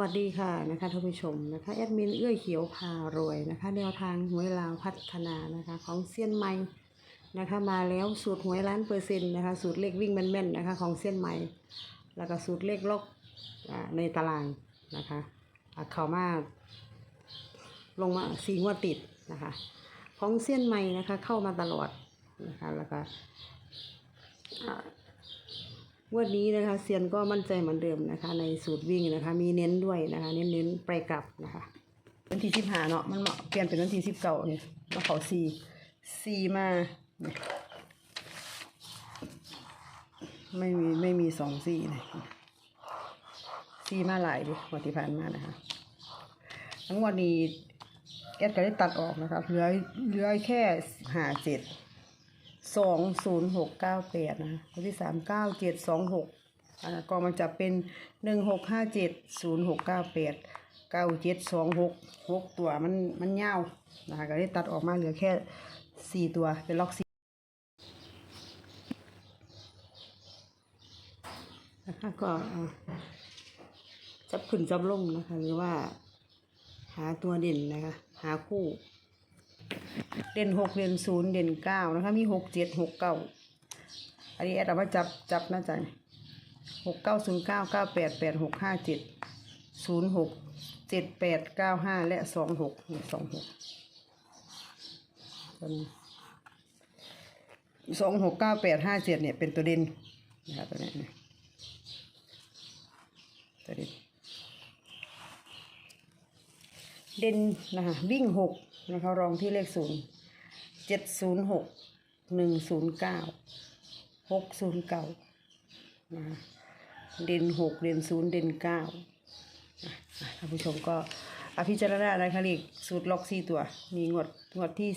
วัสดีค่ะนะคะท่านผู้ชมนะคะแอดมินเอื้อเขียวพารวยนะคะ แนวทางหวยลาวพัฒนานะคะของเซียนใหม่นะคะมาแล้วสูตรหวยล้านเปอร์เซ็นต์นะคะสูตรเลขวิ่งแม่นๆนะคะของเซียนใหม่แล้วก็สูตรเลขล็อกในตารางนะคะอ่าเขามาลงมาสีงวดติดนะคะของเซียนใหม่นะคะเข้ามาตลอดนะคะแล้วก็ วดนี้นะคะเซียนก็มั่นใจเหมือนเดิมนะคะ ในสูตรวิ่งนะคะ มีเน้นด้วยนะคะ เน้นเน้นไปกลับนะคะวันที่สิบห้าเนาะมันเหมาะเปลี่ยนเป็นวันที่สิบเก้าเนี่ยมาเขาสี่สี่มาไม่มีไม่มีสองสี่เลยสี่มาหลายดิวันที่ผ่านมานะคะทั้งวันนี้แอดก็ได้ตัดออกนะคะเหลือเหลือแค่หาเจ็ด สองศูนย์หกเก้าแปดนะตัวที่สามเก้าเจ็ดสองหกอ่าก็มันจะเป็นหนึ่งหกห้าเจ็ดศูนย์หกเก้าแปดเก้าเจ็ดสองหกหกตัวมันมันยาวนะคะก็ได้ตัดออกมาเหลือแค่สี่ตัวเป็นล็อกสี่นะคะก็จับขึ้นจับลงนะคะหรือว่า หาตัวเด่นนะคะ หาคู่ เด่นหกเด่นศูนย์เด่นเก้านะคะ มีหกเจ็ดหกเก้าอันนี้แอดเอามาจับจับนะจ๊ะหกเก้าศูนย์เก้าเก้าแปดแปดหกห้าเจ็ดศูนย์หกเจ็ดแปดเก้าห้าและสองหกสองหกสองหกเก้าแปดห้าเจ็ดเนี่ยเป็นตัวเด่นนะคะตัวนี้ตัวเด่นเด่นนะคะวิ่งหก นะคะรองที่เลขศูนย์เจ็ดศูนย์หกหนึ่งศูนย์เก้าหกศูนย์เก้านะเด่นหกเด่นศูนย์เด่นเก้าท่านผู้ชมก็อภิจารณาอะไรคะเลขสูตรล็อกสี่ตัว มีงวดงวดที่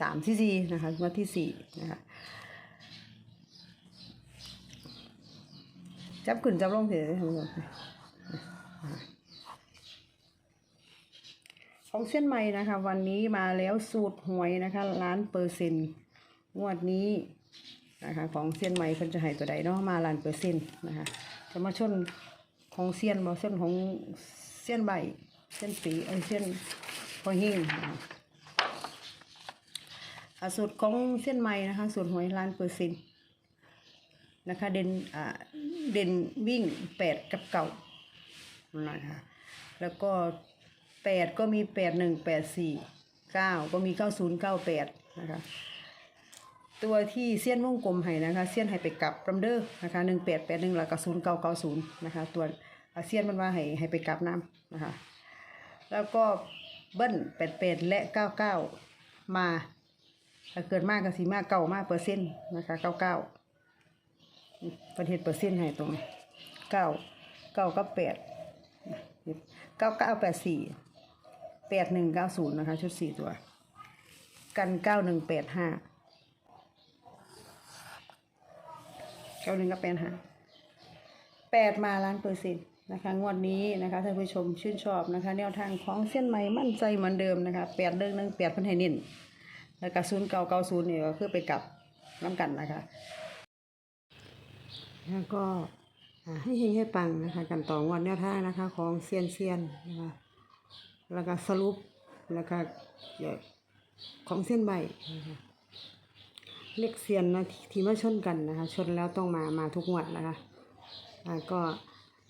สามที่สี่นะคะงวดที่สี่นะคะจับขึ้นจับลงเถอะท่านผู้ชม ของเส้นใหม่นะคะ วันนี้มาแล้วสูตรหวยนะคะล้านเปอร์เซ็นต์งวดนี้นะคะ ของเส้นใหม่เพิ่นจะให้ตัวใดเนาะมาล้านเปอร์เซ็นต์นะคะ จะมาชนของเส้นบ่เส้นของเส้นใบเส้นปีเอ้ยเส้นพอหิ้งนะคะสูตรของเส้นใหม่นะคะ สูตรหวยล้านเปอร์เซ็นต์นะคะเด่นอ่าเด่นวิ่งแปดกับเก่านะคะแล้วก็ แปดก็มีแปดหนึ่งแปดสี่เก้าก็มีเก้าศูนย์เก้าแปดนะคะตัวที่เสี้ยนวงกลมให้นะคะเส้นให้ไปกลับรัมเดอร์นะคะหนึ่งแปดแปดหนึ่งแล้วก็ศูนย์เก้าเก้าศูนย์นะคะตัวเส้นมันว่าให้ให้ไปกลับน้ำนะคะแล้วก็เบิ้ลแปดแปดและเก้าเก้ามาถ้าเกิดมากก็สีมากเก้ามากเปอร์เซ็นต์นะคะเก้าเก้าประเทศเปอร์เซ็นต์ให้ตรงนี้เก้าเก้ากับแปดเก้าเก้าแปดสี่ แปดหนึ่งเก้าศูนย์นะคะ ชุดสี่ตัว กันเก้าหนึ่งแปดห้าเก้าหนึ่งกับแปดห้าแปดมาล้านเปอร์เซ็นต์นะคะงวดนี้นะคะท่านผู้ชมชื่นชอบนะคะ แนวทางของเส้นไหมมั่นใจเหมือนเดิมนะคะแปดเรื่องหนึ่งแปดพันให้เน้นแล้วก็ศูนย์เก้าเก้าศูนย์เนี่ยก็คือไปกลับน้ำกันนะคะแล้วก็ให้เฮงให้ปังนะคะ กันต่องวันแนวทางนะคะ ของเซียนเซียนนะคะ แล้วก็สรุปแล้วก็เอ่อของเส้นใบนะคะเลขเซียนนะที่ที่มาชนกันนะคะ ชนแล้วต้องมามาทุกงวดนะคะอ่าก็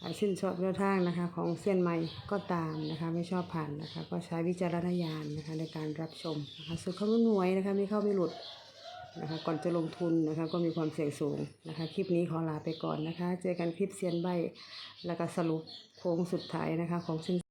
อ่าชื่นชอบแนวทางนะคะ ของเส้นใหม่ก็ตามนะคะ ไม่ชอบผ่านนะคะ ก็ใช้วิจารณญาณนะคะ ในการรับชมนะคะสุดข้อมูลหน่วยนะคะไม่เข้าไม่หลุดนะคะ ก่อนจะลงทุนนะคะ ก็มีความเสี่ยงสูงนะคะ คลิปนี้ขอลาไปก่อนนะคะ เจอกันคลิปเซียนใบแล้วก็สรุปโค้งสุดท้ายนะคะ ของเส้น